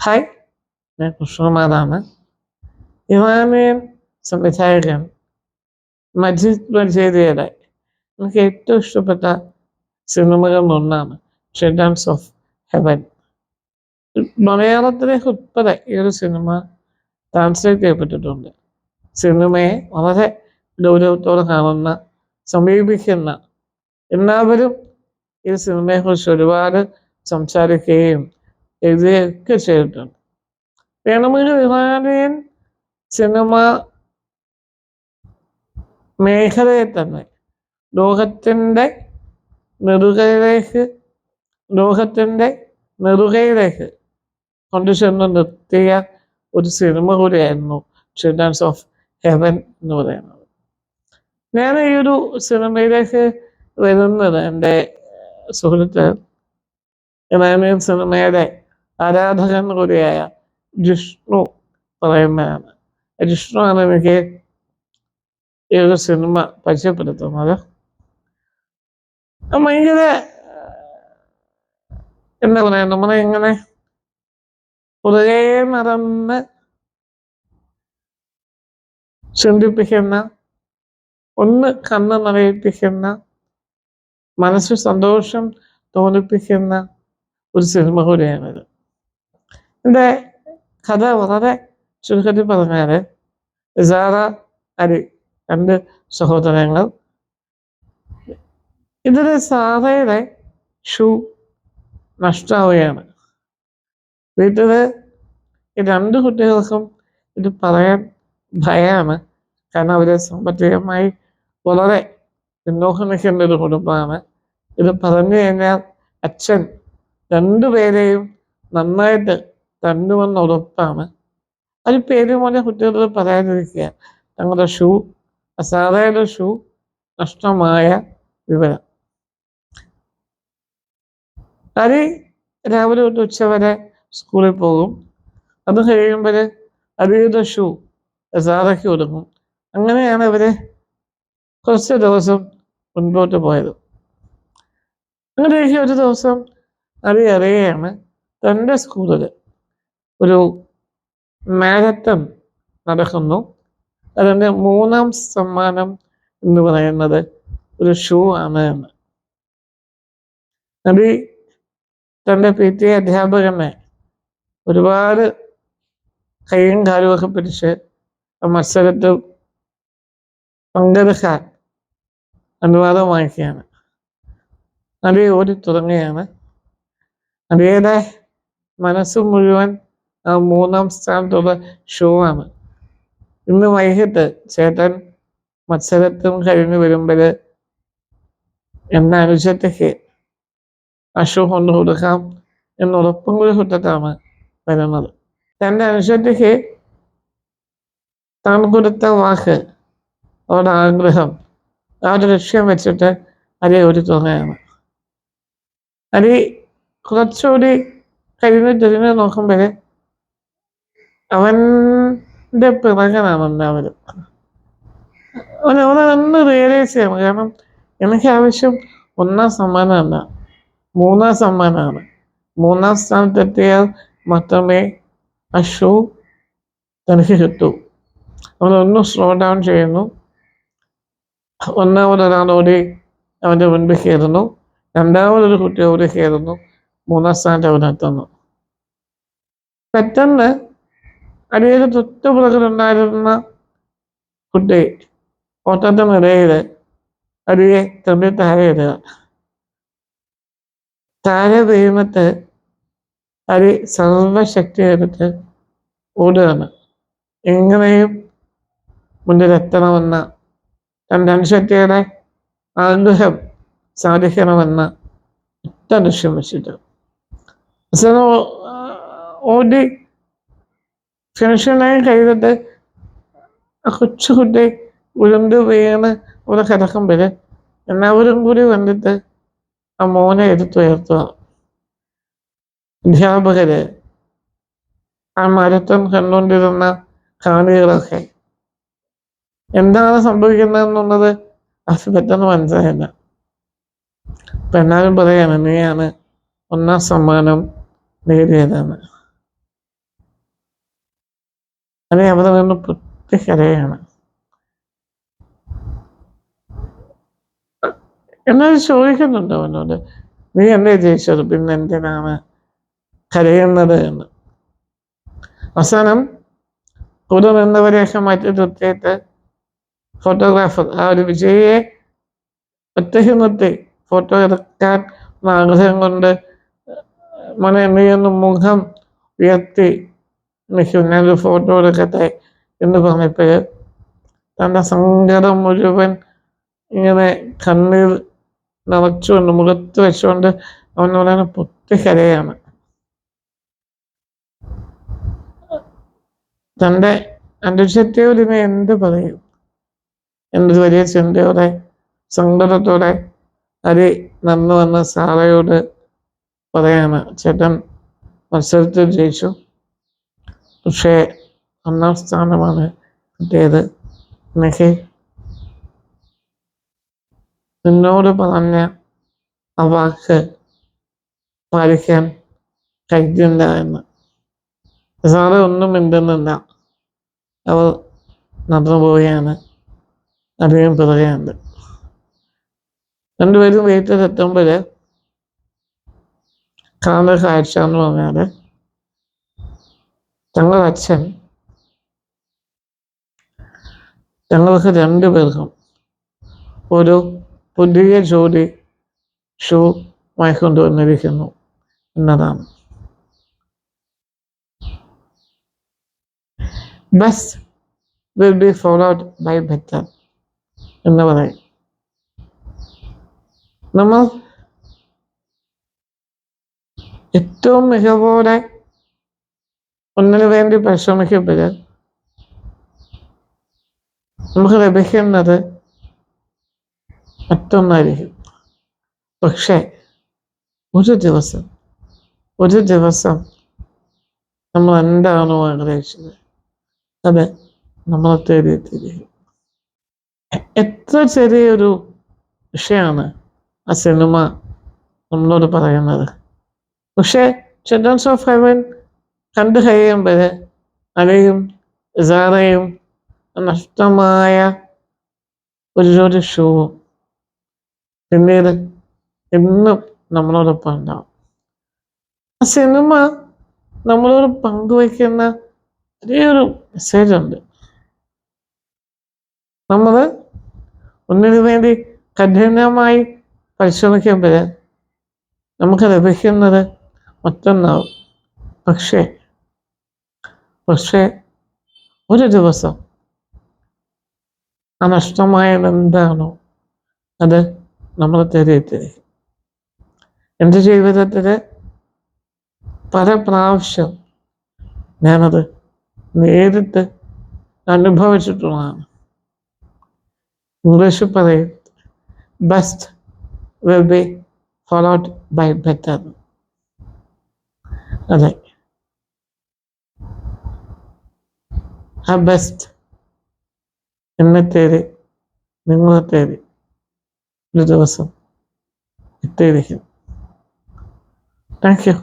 Hi ഞാൻ കൃഷ്ണകുമാറാണ് Iranian സംവിധായകൻ മജീദ് മജീദിയുടെ എനിക്ക് ഏറ്റവും ഇഷ്ടപ്പെട്ട സിനിമകളിൽ ഒന്നാണ് ഷെഡൻസ് ഓഫ് ഹെവൻ മലയാളത്തിലെ ഉൾപ്പെടെ ഈ ഒരു സിനിമ ട്രാൻസ്ലേറ്റ് ചെയ്യപ്പെട്ടിട്ടുണ്ട് സിനിമയെ വളരെ ഗൗരവത്തോടെ കാണുന്ന സമീപിക്കുന്ന എല്ലാവരും ഈ സിനിമയെക്കുറിച്ച് ഒരുപാട് സംസാരിക്കുകയും എഴുതുകയൊക്കെ ചെയ്തിട്ടുണ്ട്. വേണമെങ്കിൽ ഇറാനിയൻ സിനിമ മേഖലയെ തന്നെ ലോകത്തിന്റെ നെറുകയിലേക്ക് ലോകത്തിന്റെ നെറുകയിലേക്ക് കൊണ്ടുചെന്ന് നിർത്തിയ ഒരു സിനിമ കൂടിയായിരുന്നു ചിൽഡ്രൻസ് ഓഫ് ഹെവൻ എന്ന് പറയുന്നത്. ഞാൻ ഈ ഒരു സിനിമയിലേക്ക് വരുന്നത് എന്റെ സുഹൃത്ത് ഇറാനിയൻ സിനിമയുടെ ആരാധകൻ കൂടിയായ ജിഷ്ണു പറയുന്നതാണ്. ജിഷ്ണു ആണ് എനിക്ക് ഒരു സിനിമ പരിചയപ്പെടുത്തുന്നത് ഭയങ്കര എന്താ പറയാ നമ്മളെ ഇങ്ങനെ പുറകെ നടന്ന് ചിന്തിപ്പിക്കുന്ന ഒന്ന് കണ്ണ് നിറയിപ്പിക്കുന്ന മനസ്സിൽ സന്തോഷം തോന്നിപ്പിക്കുന്ന ഒരു സിനിമ കൂടിയാണിത്. എന്റെ കഥ വളരെ ചുരുക്കത്തിൽ പറഞ്ഞാൽ സാറ അരി രണ്ട് സഹോദരങ്ങൾ. ഇതിൽ സാറയുടെ ഷൂ നഷ്ടാവുകയാണ്. വീട്ടിൽ ഈ രണ്ട് കുട്ടികൾക്കും ഇത് പറയാൻ ഭയമാണ് കാരണം അവർ സാമ്പത്തികമായി വളരെ പിന്നോക്കം നിൽക്കേണ്ട ഒരു കുടുംബമാണ്. ഇത് പറഞ്ഞു കഴിഞ്ഞാൽ അച്ഛൻ രണ്ടുപേരെയും നന്നായിട്ട് തന്നുവെന്ന ഉറപ്പാണ് അത് പേര് പോലെ കുട്ടികളോട് പറയാതിരിക്കുക തങ്ങളുടെ ഷൂ അസാധാരണ ഷൂ നഷ്ടമായ വിവരം. ഹരി രാവിലെ തൊട്ട് ഉച്ചവരെ സ്കൂളിൽ പോകും. അത് കഴിയുമ്പോൾ ഹരിയുടെ ഷൂ സാറയ്ക്ക് കൊടുക്കും അങ്ങനെയാണ് ഇവർ കുറച്ച് ദിവസം മുൻപോട്ട് പോയത്. അങ്ങനെയൊക്കെ ഒരു ദിവസം ഹരി തന്റെ സ്കൂളിൽ ഒരു മാരത്തൺ നടക്കുന്നു. അതിന്റെ മൂന്നാം സമ്മാനം എന്ന് പറയുന്നത് ഒരു ഷൂ ആണ് എന്ന്. നബി തന്റെ പി ടി അധ്യാപകനെ ഒരുപാട് കൈയും കാലുമൊക്കെ പിടിച്ച് മത്സരത്തിൽ പങ്കെടുക്കാൻ അനുവാദം വാങ്ങിക്കുകയാണ് നബി ഓടി തുടങ്ങുകയാണ്. നബിയുടെ മനസ്സ് മുഴുവൻ മൂന്നാം സ്ഥാനത്തുള്ള ഷോ ആണ്. ഇന്ന് വൈകിട്ട് ചേട്ടൻ മത്സരത്തും കഴിഞ്ഞ് വരുമ്പോൾ എന്ന അനുജത്തേക്ക് ആ ഷോ കൊണ്ടു കൊടുക്കാം എന്നുറപ്പും കൂടി കുറ്റത്താണ് വരുന്നത്. തന്റെ അനുജത്തേക്ക് താൻ കൊടുത്ത വാക്ക് അവരുടെ ആഗ്രഹം ആ ഒരു ലക്ഷ്യം വെച്ചിട്ട് അരി ഒരു തുകയാണ്. അരി കുറച്ചുകൂടി കഴിഞ്ഞ് തിരിഞ്ഞ് നോക്കുമ്പോൾ അവന്റെ പിറകനാണ് എല്ലാവരും. അവൻ അവനെ ഒന്ന് റിയലൈസ് ചെയ്യണം കാരണം എനിക്ക് ആവശ്യം ഒന്നാം സമ്മാനമല്ല മൂന്നാം സമ്മാനമാണ്. മൂന്നാം സ്ഥാനത്തെത്തിയാൽ മാത്രമേ ഷൂ തനിക്ക് കിട്ടൂ. അവനൊന്ന് സ്ലോ ഡൗൺ ചെയ്യുന്നു. ഒന്നാമതൊരാളോടി അവന്റെ മുൻപിൽ കയറുന്നു. രണ്ടാമതൊരു കുട്ടി ഓടി കയറുന്നു. മൂന്നാം സ്ഥാനത്ത് അവനെത്തുന്നു പെട്ടെന്ന് അടിയിൽ തൊട്ട് പുറകിലുണ്ടായിരുന്ന കുട്ടി ഓട്ടത്തിനിടയിൽ അടിയെ തമ്മിൽ താഴെ താഴെ വീണിട്ട് അരി സർവശക്തി എടുത്ത് ഓടുകയാണ്. എങ്ങനെയും മുന്നിലെത്തണമെന്ന തന്റെ അനുശക്തിയുടെ ആഗ്രഹം സാധിക്കണമെന്ന ഒറ്റ ലക്ഷ്യം വെച്ചിട്ട്. ഓടി ഫിനിഷിംഗ് കൈകൊണ്ട് കൊച്ചുകുട്ടി ഉരുണ്ട് വീണ് അവിടെ കിടക്കുമ്പോൾ എല്ലാവരും കൂടി വന്നിട്ട് ആ മോനെ എടുത്തുയർത്തുക അധ്യാപകര് ആ മരത്തം കണ്ടുകൊണ്ടിരുന്ന കാണികളൊക്കെ എന്താണ് സംഭവിക്കുന്നതെന്നുള്ളത് അത് പെട്ടെന്ന് മനസ്സിലായില്ല. അപ്പം എല്ലാവരും പറയാണ് നീയാണ് ഒന്നാം സമ്മാനം നേടിയതെന്ന്. അത് അവിടെ നിന്ന് പൊട്ടിക്കരയാണ്. എന്നാൽ ചോദിക്കുന്നുണ്ട് അവനോട് നീ എന്നെ ജയിച്ചത് പിന്നെ എന്തിനാണ് കരയുന്നത് എന്ന്? അവസാനം കൂടെ നിന്നവരെയൊക്കെ മാറ്റി നിർത്തിയിട്ട് ഫോട്ടോഗ്രാഫർ ആ ഒരു വിജയിയെ ഒറ്റയ്ക്ക് നിർത്തി ഫോട്ടോ എടുക്കാൻ ആഗ്രഹം കൊണ്ട് മനെ നീ ഒന്ന് മുഖം ഉയർത്തി നിൽക്കും ഞാനൊരു ഫോട്ടോ എടുക്കട്ടെ എന്ന് പറഞ്ഞപ്പോൾ തന്റെ സങ്കടം മുഴുവൻ ഇങ്ങനെ കണ്ണീർ നിറച്ചുകൊണ്ട് മുഖത്ത് വെച്ചുകൊണ്ട് അവൻ വളരെ പൊട്ടിക്കരയാണ് തന്റെ അനുജത്തിയോട് ഇനി എന്ത് പറയും? എന്നൊരു വലിയ ചിന്തയോടെ സങ്കടത്തോടെ അരി നന്നു വന്ന സാറയോട് പറയാണ് ചേട്ടൻ മത്സരത്തിൽ ജയിച്ചു. പക്ഷേ ഒന്നാം സ്ഥാനമാണ് കിട്ടിയത് എനിക്ക് നിന്നോട് പറഞ്ഞ ആ വാക്ക് പാലിക്കാൻ കഴിഞ്ഞില്ല എന്ന്. സാറ് ഒന്നും മിണ്ടുന്നില്ല. അവർ നടന്നു പോവുകയാണ്. അധികം പിറകെയുണ്ട്. രണ്ടുപേരും വീട്ടിലെത്തുമ്പോൾ കാണുന്ന കാഴ്ച എന്ന് പറഞ്ഞാൽ ഞങ്ങളുടെ അച്ഛൻ ഞങ്ങൾക്ക് രണ്ടുപേർക്കും ഒരു പുതിയ ജോലി ഷൂ വാങ്ങിക്കൊണ്ടുവന്നിരിക്കുന്നു എന്നതാണ്. Best will be followed by better എന്ന് പറയും. നമ്മൾ ഏറ്റവും മികവോടെ ഒന്നിനു വേണ്ടി പരിശ്രമിക്കപ്പെടുക നമുക്ക് ലഭിക്കുന്നത് മറ്റൊന്നായിരിക്കും. പക്ഷേ ഒരു ദിവസം ഒരു ദിവസം നമ്മൾ എന്താണോ ആഗ്രഹിച്ചത് അത് നമ്മളെ തേടിയെത്തിയിരിക്കും എത്ര ചെറിയൊരു വിഷയമാണ് ആ സിനിമ നമ്മളോട് പറയുന്നത്. പക്ഷേ ചിൽഡ്രൻസ് ഓഫ് ഹെവൻ കണ്ടു കഴിയുമ്പോൾ അലയും ഇസാറയും നഷ്ടമായ ഒരു ജോലി ഷൂവും. പിന്നീട് എന്നും നമ്മളോടൊപ്പം ഉണ്ടാവും. ആ സിനിമ നമ്മളോട് പങ്കുവയ്ക്കുന്ന വലിയൊരു മെസ്സേജ് ഉണ്ട്. നമ്മൾ ഒന്നിനു വേണ്ടി കഠിനമായി പരിശ്രമിക്കുമ്പോൾ നമുക്ക് ലഭിക്കുന്നത് മറ്റൊന്നാവും. പക്ഷേ പക്ഷേ ഒരു ദിവസം ആ നഷ്ടമായത് എന്താണോ അത് നമ്മൾ തിരികെത്തിരിക്കും എന്റെ ജീവിതത്തിൽ പല പ്രാവശ്യം ഞാനത് നേരിട്ട് അനുഭവിച്ചിട്ടുള്ളതാണ്. ഇംഗ്ലീഷ് പറയും best will be followed by better അതെ. ആ ബെസ്റ്റ് എന്നെ തേടി നിങ്ങളെ തേടി ഒരു ദിവസം എത്തിയിരിക്കും. Thank you